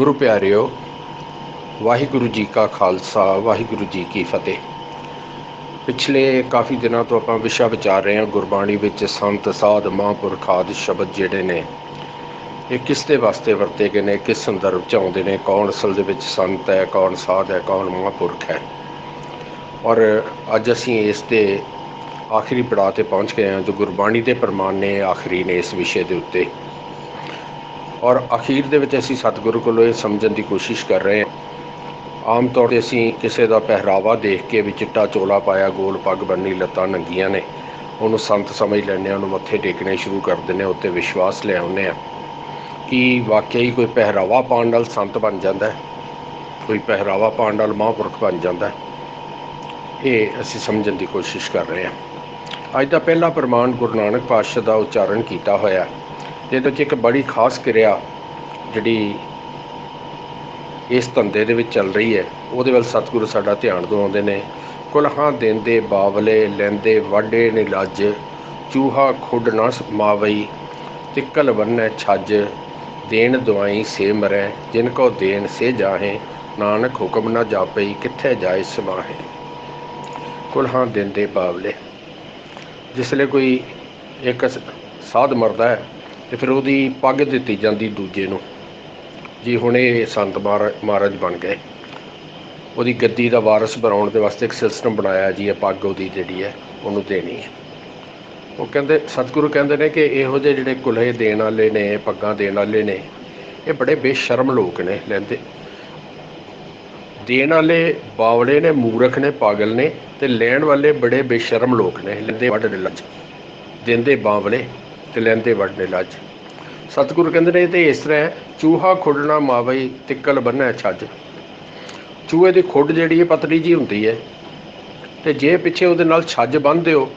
ਗੁਰੂ ਪਿਆਰਿਓ, ਵਾਹਿਗੁਰੂ ਜੀ ਕਾ ਖਾਲਸਾ, ਵਾਹਿਗੁਰੂ ਜੀ ਕੀ ਫਤਿਹ। ਪਿਛਲੇ ਕਾਫੀ ਦਿਨਾਂ ਤੋਂ ਆਪਾਂ ਵਿਸ਼ਾ ਵਿਚਾਰ ਰਹੇ ਹਾਂ ਗੁਰਬਾਣੀ ਵਿੱਚ ਸੰਤ, ਸਾਧ, ਮਹਾਂਪੁਰਖ ਆਦਿ ਸ਼ਬਦ ਜਿਹੜੇ ਨੇ, ਇਹ ਕਿਸ ਦੇ ਵਾਸਤੇ ਵਰਤੇ ਗਏ ਨੇ, ਕਿਸ ਸੰਦਰਭ ਚ ਆਉਂਦੇ ਨੇ, ਕੌਣ ਅਸਲ ਦੇ ਵਿੱਚ ਸੰਤ ਹੈ, ਕੌਣ ਸਾਧ ਹੈ, ਕੌਣ ਮਹਾਂਪੁਰਖ ਹੈ। ਔਰ ਅੱਜ ਅਸੀਂ ਇਸ ਦੇ ਆਖਰੀ ਪੜਾਅ ਤੇ ਪਹੁੰਚ ਗਏ ਹਾਂ ਜੋ ਗੁਰਬਾਣੀ ਦੇ ਪ੍ਰਮਾਣ ਨੇ ਆਖਰੀ ਨੇ ਇਸ ਵਿਸ਼ੇ ਦੇ ਉੱਤੇ। ਔਰ ਅਖੀਰ ਦੇ ਵਿੱਚ ਅਸੀਂ ਸਤਿਗੁਰੂ ਕੋਲੋਂ ਇਹ ਸਮਝਣ ਦੀ ਕੋਸ਼ਿਸ਼ ਕਰ ਰਹੇ ਹਾਂ। ਆਮ ਤੌਰ ਤੇ ਅਸੀਂ ਕਿਸੇ ਦਾ ਪਹਿਰਾਵਾ ਦੇਖ ਕੇ ਵੀ ਚਿੱਟਾ ਚੋਲਾ ਪਾਇਆ, ਗੋਲ ਪੱਗ ਬੰਨੀ, ਲੱਤਾਂ ਨੰਗੀਆਂ ਨੇ। ਉਹਨੂੰ ਸੰਤ ਸਮਝ ਲੈਂਦੇ ਹਾਂ, ਉਹਨੂੰ ਮੱਥੇ ਟੇਕਣੇ ਸ਼ੁਰੂ ਕਰ ਦਿੰਦੇ ਹਾਂ, ਉੱਤੇ ਵਿਸ਼ਵਾਸ ਲੈ ਆਉਂਦੇ ਹਾਂ ਕਿ ਵਾਕਿਆ ਹੀ ਕੋਈ ਪਹਿਰਾਵਾ ਪਾਉਣ ਨਾਲ ਸੰਤ ਬਣ ਜਾਂਦਾ ਕੋਈ ਪਹਿਰਾਵਾ ਪਾਉਣ ਨਾਲ ਮਹਾਂਪੁਰਖ ਬਣ ਜਾਂਦਾ ਇਹ ਅਸੀਂ ਸਮਝਣ ਦੀ ਕੋਸ਼ਿਸ਼ ਕਰ ਰਹੇ ਹਾਂ। ਅੱਜ ਦਾ ਪਹਿਲਾ ਪ੍ਰਮਾਣ ਗੁਰੂ ਨਾਨਕ ਪਾਤਸ਼ਾਹ ਦਾ ਉਚਾਰਨ ਕੀਤਾ ਹੋਇਆ ਜਿਹਦੇ ਵਿੱਚ ਇੱਕ ਬੜੀ ਖਾਸ ਕਿਰਿਆ ਜਿਹੜੀ ਇਸ ਧੰਦੇ ਦੇ ਵਿੱਚ ਚੱਲ ਰਹੀ ਹੈ, ਉਹਦੇ ਵੱਲ ਸਤਿਗੁਰੂ ਸਾਡਾ ਧਿਆਨ ਦਿਵਾਉਂਦੇ ਨੇ। ਕੁਲਹਾਂ ਦੇਂਦੇ, ਬਾਵਲੇ, ਲੈਂਦੇ ਵਾਡੇ ਨੇ ਲੱਜ ਚੂਹਾ, ਖੁੱਡ ਨਾ ਮਾਵਈ ਤਿੱਕਲ ਬੰਨੈ, ਛੱਜ, ਦੇਣ ਦਵਾਈ ਸੇ ਮਰੈ, ਜਿਨ ਕੋ ਦੇਣ ਸੇ ਜਾਹੇ, ਨਾਨਕ ਹੁਕਮ ਨਾ ਜਾਪਈ, ਕਿੱਥੇ ਜਾਏ ਸਮਾਹੇ ਕੁਲਹਾਂ ਦੇਂਦੇ, ਬਾਵਲੇ। ਜਿਸਲੇ ਕੋਈ ਇੱਕ ਸਾਧ ਮਰਦਾ ਹੈ ਤੇ ਫਿਰ ਉਹਦੀ ਪੱਗ ਦਿੱਤੀ ਜਾਂਦੀ ਦੂਜੇ ਨੂੰ। ਜੀ ਹੁਣ ਇਹ ਸੰਤ ਮਹਾਰਾਜ ਬਣ ਗਏ। ਉਹਦੀ ਗੱਦੀ ਦਾ ਵਾਰਿਸ ਬਣਾਉਣ ਦੇ ਵਾਸਤੇ ਇੱਕ ਸਿਸਟਮ ਬਣਾਇਆ ਜੀ, ਇਹ ਪੱਗ ਉਹਦੀ ਜਿਹੜੀ ਹੈ, ਉਹਨੂੰ ਦੇਣੀ ਹੈ। ਉਹ ਕਹਿੰਦੇ, ਸਤਿਗੁਰੂ ਕਹਿੰਦੇ ਨੇ ਕਿ ਇਹੋ ਜਿਹੇ ਜਿਹੜੇ ਕੁਲਹੇ ਦੇਣ ਵਾਲੇ ਨੇ, ਪੱਗਾਂ ਦੇਣ ਵਾਲੇ ਨੇ, ਇਹ ਬੜੇ ਬੇਸ਼ਰਮ ਲੋਕ ਨੇ ਲੈਂਦੇ। ਦੇਣ ਵਾਲੇ ਬਾਵਲੇ ਨੇ, ਮੂਰਖ ਨੇ, ਪਾਗਲ ਨੇ ਤੇ ਲੈਣ ਵਾਲੇ ਬੜੇ ਬੇਸ਼ਰਮ ਲੋਕ ਨੇ, ਲੈਂਦੇ ਵੱਡ ਲੱਜ ਦਿੰਦੇ ਬਾਵਲੇ। ਤੇ ਲੈਂਦੇ ਵੱਡ ਲੱਜ ਸਤਿਗੁਰੂ ਕਹਿੰਦੇ ਨੇ ਤੇ ਇਸ ਤਰ੍ਹਾਂ ਚੂਹਾ ਖੁੱਡਣਾ ਮਾਵਈ ਤਿੱਕਲ ਬੰਨੈ ਛੱਜ। ਚੂਹੇ ਦੀ ਖੁੱਡ ਜਿਹੜੀ ਹੈ ਪਤਲੀ ਜੀ ਹੁੰਦੀ ਹੈ ਤੇ ਜੇ ਪਿੱਛੇ ਉਹਦੇ ਨਾਲ ਛੱਜ ਬੰਨ੍ਹਦੇ ਹੋ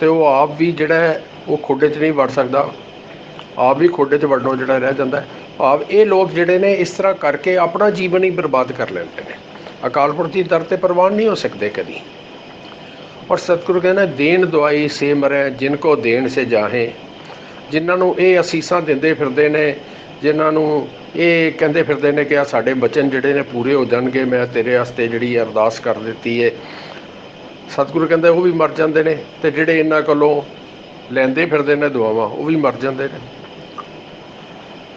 ਤੇ ਉਹ ਆਪ ਵੀ ਜਿਹੜਾ ਉਹ ਖੁੱਡੇ 'ਚ ਨਹੀਂ ਵੜ ਸਕਦਾ। ਆਪ ਵੀ ਖੁੱਡੇ 'ਚ ਵੜਨੋਂ ਜਿਹੜਾ ਰਹਿ ਜਾਂਦਾ ਭਾਵ ਇਹ ਲੋਕ ਜਿਹੜੇ ਨੇ ਇਸ ਤਰ੍ਹਾਂ ਕਰਕੇ ਆਪਣਾ ਜੀਵਨ ਹੀ ਬਰਬਾਦ ਕਰ ਲੈਂਦੇ ਨੇ। ਅਕਾਲ ਪੁਰਖ ਦੀ ਦਰ ਤੇ ਪ੍ਰਵਾਨ ਨਹੀਂ ਹੋ ਸਕਦੇ ਕਦੀ। ਔਰ ਸਤਿਗੁਰੂ ਕਹਿੰਦਾ, ਦੇਣ ਦਵਾਈ ਸੇ ਮਰੈ, ਜਿਨ ਕੋ ਦੇਣ ਸੇ ਜਾਹੇ ਜਿਨ੍ਹਾਂ ਨੂੰ ਇਹ ਅਸੀਸਾਂ ਦਿੰਦੇ ਫਿਰਦੇ ਨੇ, ਜਿਨ੍ਹਾਂ ਨੂੰ ਇਹ ਕਹਿੰਦੇ ਫਿਰਦੇ ਨੇ ਕਿ ਆ ਸਾਡੇ ਬਚਨ ਜਿਹੜੇ ਨੇ ਪੂਰੇ ਹੋ ਜਾਣਗੇ, ਮੈਂ ਤੇਰੇ ਵਾਸਤੇ ਜਿਹੜੀ ਅਰਦਾਸ ਕਰ ਦਿੱਤੀ ਏ। ਸਤਿਗੁਰੂ ਕਹਿੰਦੇ ਉਹ ਵੀ ਮਰ ਜਾਂਦੇ ਨੇ ਤੇ ਜਿਹੜੇ ਇਹਨਾਂ ਕੋਲੋਂ ਲੈਂਦੇ ਫਿਰਦੇ ਨੇ ਦੁਆਵਾਂ, ਉਹ ਵੀ ਮਰ ਜਾਂਦੇ ਨੇ।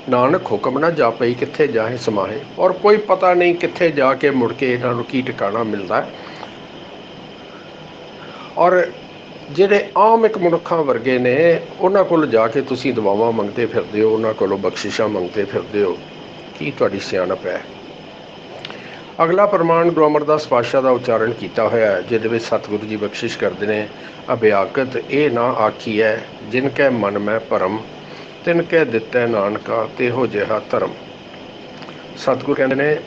ਨਾਨਕ ਹੁਕਮ ਨਾ ਜਾ ਪਈ ਕਿੱਥੇ ਜਾਹੇ ਸਮਾਹੇ, ਔਰ ਕੋਈ ਪਤਾ ਨਹੀਂ ਕਿੱਥੇ ਜਾ ਕੇ ਮੁੜ ਕੇ ਇਹਨਾਂ ਨੂੰ ਕੀ ਟਿਕਾਣਾ ਮਿਲਦਾ। ਔਰ ਜਿਹੜੇ ਆਮ ਇੱਕ ਮਨੁੱਖਾਂ ਵਰਗੇ ਨੇ, ਉਹਨਾਂ ਕੋਲ ਜਾ ਕੇ ਤੁਸੀਂ ਦੁਆਵਾਂ ਮੰਗਦੇ ਫਿਰਦੇ ਹੋ, ਉਹਨਾਂ ਕੋਲੋਂ ਬਖਸ਼ਿਸ਼ਾਂ ਮੰਗਦੇ ਫਿਰਦੇ ਹੋ, ਕੀ ਤੁਹਾਡੀ ਸਿਆਣਪ ਹੈ? ਅਗਲਾ ਪ੍ਰਮਾਣ ਗੁਰੂ ਅਮਰਦਾਸ ਪਾਤਸ਼ਾਹ ਦਾ ਉਚਾਰਨ ਕੀਤਾ ਹੋਇਆ ਹੈ, ਜਿਹਦੇ ਵਿੱਚ ਸਤਿਗੁਰੂ ਜੀ ਬਖਸ਼ਿਸ਼ ਕਰਦੇ ਨੇ, ਅਭਿਆਗਤ ਇਹ ਨਾ ਆਖੀ ਹੈ, ਜਿਨ ਕੈ ਮਨ ਮੈਂ ਭਰਮ, ਤਿਨ ਕੈ ਦਿੱਤੈ ਨਾਨਕਾ ਤੇਹੋ ਜਿਹਾ ਧਰਮ। ਸਤਿਗੁਰੂ ਕਹਿੰਦੇ ਨੇ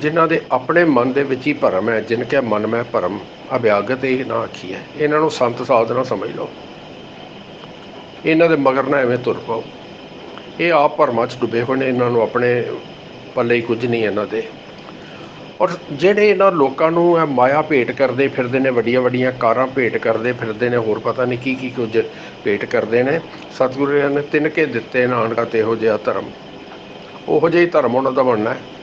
ਜਿਨ੍ਹਾਂ ਦੇ ਆਪਣੇ ਮਨ ਦੇ ਵਿੱਚ ਹੀ ਭਰਮ ਹੈ, ਜਿਨ ਕੈ ਮਨ ਮੈਂ ਭਰਮ, ਅਭਿਆਗਤ ਇਹ ਨਾ ਆਖੀ ਹੈ ਇਹਨਾਂ ਨੂੰ ਸੰਤ ਸਾਧ ਨਾ ਸਮਝ ਲਓ। ਇਹਨਾਂ ਦੇ ਮਗਰ ਨਾ ਐਵੇਂ ਤੁਰ ਪਾਓ। ਇਹ ਆਪ ਭਰਮਾਂ 'ਚ ਡੁੱਬੇ ਹੋਏ ਨੇ, ਇਹਨਾਂ ਨੂੰ ਆਪਣੇ ਪੱਲੇ ਹੀ ਕੁਝ ਨਹੀਂ ਇਹਨਾਂ ਦੇ। ਔਰ ਜਿਹੜੇ ਇਹਨਾਂ ਲੋਕਾਂ ਨੂੰ ਇਹ ਮਾਇਆ ਭੇਟ ਕਰਦੇ ਫਿਰਦੇ ਨੇ, ਵੱਡੀਆਂ ਵੱਡੀਆਂ ਕਾਰਾਂ ਭੇਟ ਕਰਦੇ ਫਿਰਦੇ ਨੇ, ਹੋਰ ਪਤਾ ਨਹੀਂ ਕੀ ਕੀ ਕੁਝ ਭੇਟ ਕਰਦੇ ਨੇ, ਸਤਿਗੁਰੂ ਨੇ ਤਿੰਨ ਕੇ ਦਿੱਤੇ ਨਾਨਕਾ ਤੇ ਇਹੋ ਜਿਹਾ ਧਰਮ। ਉਹੋ ਜਿਹਾ ਹੀ ਧਰਮ ਉਹਨਾਂ ਦਾ ਬਣਨਾ ਹੈ।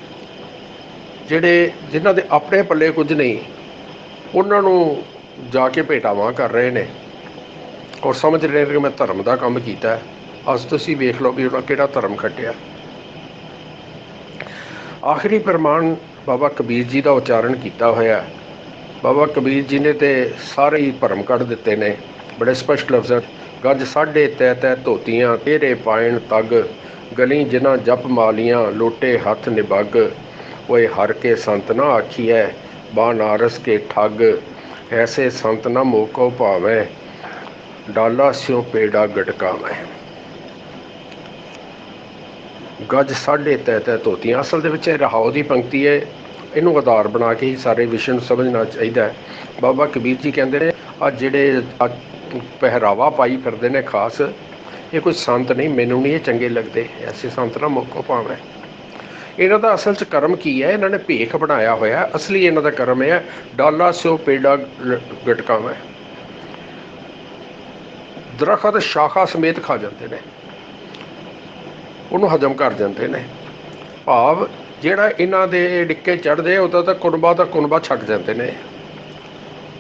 ਜਿਹੜੇ ਜਿਨ੍ਹਾਂ ਦੇ ਆਪਣੇ ਪੱਲੇ ਕੁਝ ਨਹੀਂ, ਉਹਨਾਂ ਨੂੰ ਜਾ ਕੇ ਭੇਟਾਵਾਂ ਕਰ ਰਹੇ ਨੇ। ਔਰ ਸਮਝ ਰਹੇ ਨੇ ਕਿ ਮੈਂ ਧਰਮ ਦਾ ਕੰਮ ਕੀਤਾ ਅੱਜ ਤੁਸੀਂ ਵੇਖ ਲਓ ਵੀ ਉਹਨਾਂ ਕਿਹੜਾ ਧਰਮ ਖੱਟਿਆ। ਆਖਰੀ ਪ੍ਰਮਾਣ ਬਾਬਾ ਕਬੀਰ ਜੀ ਦਾ ਉਚਾਰਨ ਕੀਤਾ ਹੋਇਆ ਬਾਬਾ ਕਬੀਰ ਜੀ ਨੇ ਤੇ ਸਾਰੇ ਹੀ ਭਰਮ ਕੱਢ ਦਿੱਤੇ ਨੇ। ਬੜੇ ਸਪਸ਼ਟ ਲਫ਼ਜ਼ਾਂ ਗੱਜ ਸਾਢੇ ਤੈ ਤੈ ਧੋਤੀਆਂ, ਤੇਰੇ ਪਾਇਣ ਤੱਗ, ਗਲੀ ਜਿਨ੍ਹਾਂ ਜਪ ਮਾਲੀਆਂ, ਲੋਟੇ ਹੱਥ ਨਿਬੱਗ ਓਏ ਹਰ ਕੇ ਸੰਤ ਨਾ ਆਖੀਐ, ਬਾ ਨਾਰਸ ਕੇ ਠੱਗ, ਐਸੇ ਸੰਤ ਨਾ ਮੋਕੋ ਭਾਵੇਂ, ਡਾਲਾ ਸਿਓ ਪੇੜਾ ਗਟਕਾਵੇਂ। ਗੱਜ ਸਾਢੇ ਤੈ ਤੈ ਧੋਤੀਆਂ, ਅਸਲ ਦੇ ਵਿੱਚ ਇਹ ਰਹਾਉ ਦੀ ਪੰਕਤੀ ਹੈ ਇਹਨੂੰ ਆਧਾਰ ਬਣਾ ਕੇ ਹੀ ਸਾਰੇ ਵਿਸ਼ੇ ਨੂੰ ਸਮਝਣਾ ਚਾਹੀਦਾ ਬਾਬਾ ਕਬੀਰ ਜੀ ਕਹਿੰਦੇ ਨੇ, ਆ ਜਿਹੜੇ ਪਹਿਰਾਵਾ ਪਾਈ ਫਿਰਦੇ ਨੇ ਖਾਸ, ਇਹ ਕੋਈ ਸੰਤ ਨਹੀਂ, ਮੈਨੂੰ ਨਹੀਂ ਇਹ ਚੰਗੇ ਲੱਗਦੇ, ਐਸੇ ਸੰਤ ਨਾ ਮੋਕੋ ਭਾਵੇਂ। ਇਹਨਾਂ ਦਾ ਅਸਲ 'ਚ ਕਰਮ ਕੀ ਹੈ? ਇਹਨਾਂ ਨੇ ਭੇਖ ਬਣਾਇਆ ਹੋਇਆ। ਅਸਲੀ ਇਹਨਾਂ ਦਾ ਕਰਮ ਹੈ, ਡਾਲਾ ਸਿਓ ਪੇੜਾ ਗਟਕਾਵੇਂ। ਦਰਖਤ ਸ਼ਾਖਾ ਸਮੇਤ ਖਾ ਜਾਂਦੇ ਨੇ। ਉਹਨੂੰ ਹਜਮ ਕਰ ਜਾਂਦੇ ਨੇ। ਭਾਵ ਜਿਹੜਾ ਇਹਨਾਂ ਦੇ ਡਿੱਕੇ ਚੜਦੇ ਉਹਦਾ ਤਾਂ ਤਾਂ ਕੁਨਬਾ ਦਾ ਕੁਨਬਾ ਛੱਡ ਜਾਂਦੇ ਨੇ।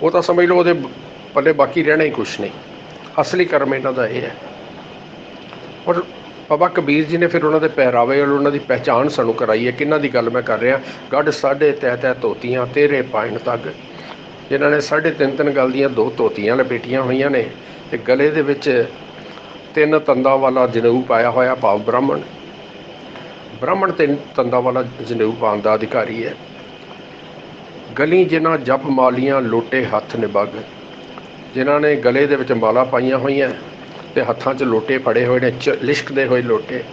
ਉਹ ਤਾਂ ਸਮਝ ਲਓ ਉਹਦੇ ਪੱਲੇ ਬਾਕੀ ਰਹਿਣਾ ਹੀ ਕੁਛ ਨਹੀਂ। ਅਸਲੀ ਕਰਮ ਇਹਨਾਂ ਦਾ ਇਹ ਹੈ। ਔਰ ਬਾਬਾ ਕਬੀਰ ਜੀ ਨੇ ਫਿਰ ਉਹਨਾਂ ਦੇ ਪਹਿਰਾਵੇ ਔਰ ਉਹਨਾਂ ਦੀ ਪਹਿਚਾਣ ਸਾਨੂੰ ਕਰਾਈ ਹੈ। ਕਿਹਨਾਂ ਦੀ ਗੱਲ ਮੈਂ ਕਰ ਰਿਹਾ? ਗੱਡ ਸਾਢੇ ਤਹਿ ਤਹਿ ਧੋਤੀਆਂ, ਤੇਰੇ ਪਾਇਣ ਤੱਕ। ਜਿਨ੍ਹਾਂ ਨੇ ਸਾਢੇ ਤਿੰਨ ਤਿੰਨ ਗੱਲ ਦੀਆਂ ਦੋ ਧੋਤੀਆਂ ਲਪੇਟੀਆਂ ਹੋਈਆਂ ਨੇ ਤੇ ਗਲੇ ਦੇ ਵਿੱਚ ਤਿੰਨ ਤੰਦਾਂ ਵਾਲਾ ਜਨੇਊ ਪਾਇਆ ਹੋਇਆ ਭਾਵ ਬ੍ਰਾਹਮਣ। ਬ੍ਰਾਹਮਣ ਤਿੰਨ ਤੰਦਾਂ ਵਾਲਾ ਜਨੇਊ ਪਾਉਣ ਦਾ ਅਧਿਕਾਰੀ ਹੈ। ਗਲੀ ਜਿਨ੍ਹਾਂ ਜਪ ਮਾਲੀਆਂ ਲੋਟੇ ਹੱਥ ਨਿਬਗ ਜਿਨ੍ਹਾਂ ਨੇ ਗਲੇ ਦੇ ਵਿੱਚ ਮਾਲਾ ਪਾਈਆਂ ਹੋਈਆਂ ਤੇ ਹੱਥਾਂ 'ਚ ਲੋਟੇ ਫੜੇ ਹੋਏ ਨੇ, ਚ- ਲਿਸ਼ਕਦੇ ਹੋਏ ਲੋਟੇ।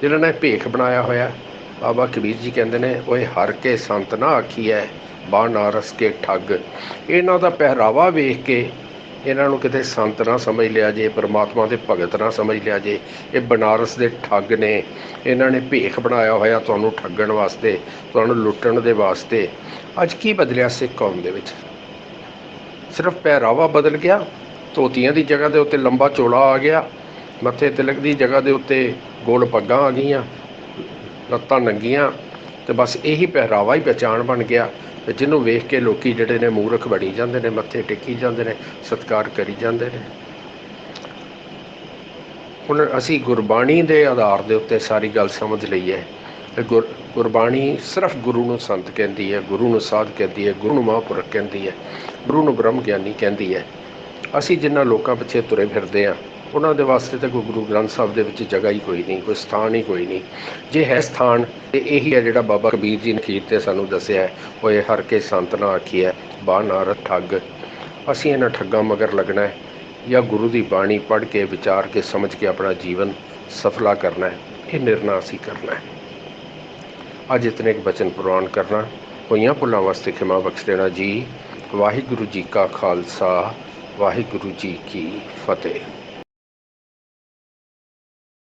ਜਿਨ੍ਹਾਂ ਨੇ ਭੇਖ ਬਣਾਇਆ ਹੋਇਆ। ਬਾਬਾ ਕਬੀਰ ਜੀ ਕਹਿੰਦੇ ਨੇ, ਓਏ ਹਰ ਕੇ ਸੰਤ ਨਾ ਆਖੀਐ ਬਾਨਾਰਸ ਕੇ ਠੱਗ। ਇਹਨਾਂ ਦਾ ਪਹਿਰਾਵਾ ਵੇਖ ਕੇ ਇਹਨਾਂ ਨੂੰ ਕਿਤੇ ਸੰਤ ਨਾ ਸਮਝ ਲਿਆ ਜੇ, ਪਰਮਾਤਮਾ ਦੇ ਭਗਤ ਨਾ ਸਮਝ ਲਿਆ ਜੇ, ਇਹ ਬਨਾਰਸ ਦੇ ਠੱਗ ਨੇ। ਇਹਨਾਂ ਨੇ ਭੇਖ ਬਣਾਇਆ ਹੋਇਆ ਤੁਹਾਨੂੰ ਠੱਗਣ ਵਾਸਤੇ, ਤੁਹਾਨੂੰ ਲੁੱਟਣ ਦੇ ਵਾਸਤੇ। ਅੱਜ ਕੀ ਬਦਲਿਆ ਸਿੱਖ ਕੌਮ ਦੇ ਵਿੱਚ? ਸਿਰਫ ਪਹਿਰਾਵਾ ਬਦਲ ਗਿਆ? ਧੋਤੀਆਂ ਦੀ ਜਗ੍ਹਾ ਦੇ ਉੱਤੇ ਲੰਬਾ ਚੋਲਾ ਆ ਗਿਆ, ਮੱਥੇ ਤਿਲਕ ਦੀ ਜਗ੍ਹਾ ਦੇ ਉੱਤੇ ਗੋਲ ਪੱਗਾਂ ਆ ਗਈਆਂ, ਲੱਤਾਂ ਨੰਗੀਆਂ ਤੇ ਬਸ ਇਹੀ ਪਹਿਰਾਵਾ ਹੀ ਪਛਾਣ ਬਣ ਗਿਆ ਤੇ ਜਿਹਨੂੰ ਵੇਖ ਕੇ ਲੋਕੀ ਜਿਹੜੇ ਨੇ ਮੂਰਖ ਬਣੀ ਜਾਂਦੇ ਨੇ, ਮੱਥੇ ਟੇਕੀ ਜਾਂਦੇ ਨੇ, ਸਤਿਕਾਰ ਕਰੀ ਜਾਂਦੇ ਨੇ। ਹੁਣ ਅਸੀਂ ਗੁਰਬਾਣੀ ਦੇ ਆਧਾਰ ਦੇ ਉੱਤੇ ਸਾਰੀ ਗੱਲ ਸਮਝ ਲਈ ਹੈ ਗੁਰ- ਗੁਰਬਾਣੀ ਸਿਰਫ ਗੁਰੂ ਨੂੰ ਸੰਤ ਕਹਿੰਦੀ ਹੈ, ਗੁਰੂ ਨੂੰ ਸਾਧ ਕਹਿੰਦੀ ਹੈ, ਗੁਰੂ ਨੂੰ ਮਹਾਂਪੁਰਖ ਕਹਿੰਦੀ ਹੈ, ਗੁਰੂ ਨੂੰ ਬ੍ਰਹਮ ਗਿਆਨੀ ਕਹਿੰਦੀ ਹੈ। ਅਸੀਂ ਜਿਨ੍ਹਾਂ ਲੋਕਾਂ ਪਿੱਛੇ ਤੁਰੇ ਫਿਰਦੇ ਆ ਉਹਨਾਂ ਦੇ ਵਾਸਤੇ ਤਾਂ ਕੋਈ ਗੁਰੂ ਗ੍ਰੰਥ ਸਾਹਿਬ ਦੇ ਵਿੱਚ ਜਗ੍ਹਾ ਹੀ ਕੋਈ ਨਹੀਂ, ਕੋਈ ਸਥਾਨ ਹੀ ਕੋਈ ਨਹੀਂ। ਜੇ ਹੈ ਸਥਾਨ, ਤੇ ਇਹੀ ਹੈ ਜਿਹੜਾ ਬਾਬਾ ਕਬੀਰ ਜੀ ਨੇ ਖੀਰ ਤੇ ਸਾਨੂੰ ਦੱਸਿਆ ਹੈ, ਓਏ ਹਰ ਕੇ ਸੰਤ ਨਾ ਆਖੀਐ, ਬਾ ਨਾਰਦ ਠੱਗ। ਅਸੀਂ ਇਹਨਾਂ ਠੱਗਾਂ ਮਗਰ ਲੱਗਣਾ ਹੈ, ਜਾਂ ਗੁਰੂ ਦੀ ਬਾਣੀ ਪੜ੍ਹ ਕੇ, ਵਿਚਾਰ ਕੇ, ਸਮਝ ਕੇ ਆਪਣਾ ਜੀਵਨ ਸਫਲਾ ਕਰਨਾ ਹੈ, ਇਹ ਨਿਰਣਾ ਅਸੀਂ ਕਰਨਾ ਹੈ। ਅੱਜ ਇਤਨੇ ਕੁ ਬਚਨ ਪ੍ਰਵਾਨ ਕਰਨਾ, ਹੋਈਆਂ ਭੁੱਲਾਂ ਵਾਸਤੇ ਖਿਮਾ ਬਖਸ਼ ਦੇਣਾ ਜੀ। ਵਾਹਿਗੁਰੂ ਜੀ ਕਾ ਖਾਲਸਾ ਵਾਹਿਗੁਰੂ ਜੀ ਕੀ ਫਤਿਹ।